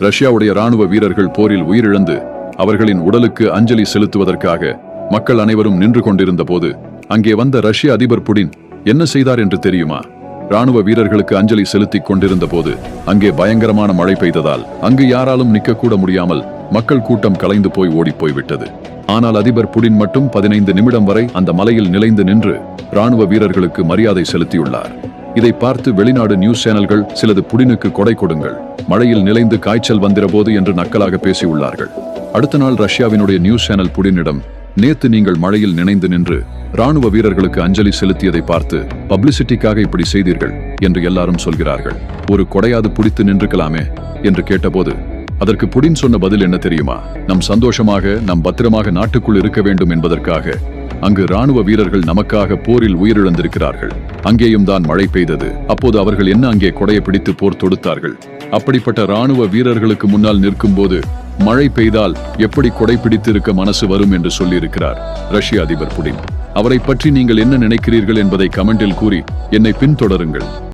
ரஷ்யாவுடைய ராணுவ வீரர்கள் போரில் உயிரிழந்து அவர்களின் உடலுக்கு அஞ்சலி செலுத்துவதற்காக மக்கள் அனைவரும் நின்று கொண்டிருந்த போது அங்கே வந்த ரஷ்ய அதிபர் புடின் என்ன செய்தார் என்று தெரியுமா? ராணுவ வீரர்களுக்கு அஞ்சலி செலுத்திக் கொண்டிருந்த போது அங்கே பயங்கரமான மழை பெய்ததால் அங்கு யாராலும் நிற்கக்கூட முடியாமல் மக்கள் கூட்டம் கலைந்து போய் ஓடிப்போய் விட்டது ஆனால் அதிபர் புடின் மட்டும் பதினைந்து நிமிடம் வரை அந்த மலையில் நிலைந்து நின்று ராணுவ வீரர்களுக்கு மரியாதை செலுத்தியுள்ளார். இதை பார்த்து வெளிநாடு நியூஸ் சேனல்கள் சிலது புடினுக்கு கொடை கொடுங்கள். மழையில் நிலைந்து காய்ச்சல் வந்திரபோது என்று நக்கலாக பேசியுள்ளார்கள். அடுத்த நாள் ரஷ்யாவினுடைய நியூஸ் சேனல் புடினிடம் நேத்து நீங்கள் மழையில் நினைந்து நின்று ராணுவ வீரர்களுக்கு அஞ்சலி செலுத்தியதை பார்த்து பப்ளிசிட்டிக்காக இப்படி செய்தீர்கள் என்று எல்லாரும் சொல்கிறார்கள். ஒரு கொடையாது பிடித்து நின்றுக்கலாமே என்று கேட்டபோது அதற்கு புடின் சொன்ன பதில் என்ன தெரியுமா? நம் சந்தோஷமாக நம் பத்திரமாக நாட்டுக்குள் இருக்க வேண்டும் என்பதற்காக அங்கு ராணுவ வீரர்கள் நமக்காக போரில் உயிரிழந்திருக்கிறார்கள். அங்கேயும் தான் மழை பெய்தது. அப்போது அவர்கள் என்ன அங்கே கொடையை பிடித்து போர் தொடுத்தார்கள்? அப்படிப்பட்ட ராணுவ வீரர்களுக்கு முன்னால் நிற்கும் போது மழை பெய்தால் எப்படி கொடை பிடித்திருக்க மனசு வரும் என்று சொல்லியிருக்கிறார் ரஷ்ய அதிபர் புடின். அவரை பற்றி நீங்கள் என்ன நினைக்கிறீர்கள் என்பதை கமெண்டில் கூறி என்னை பின்தொடருங்கள்.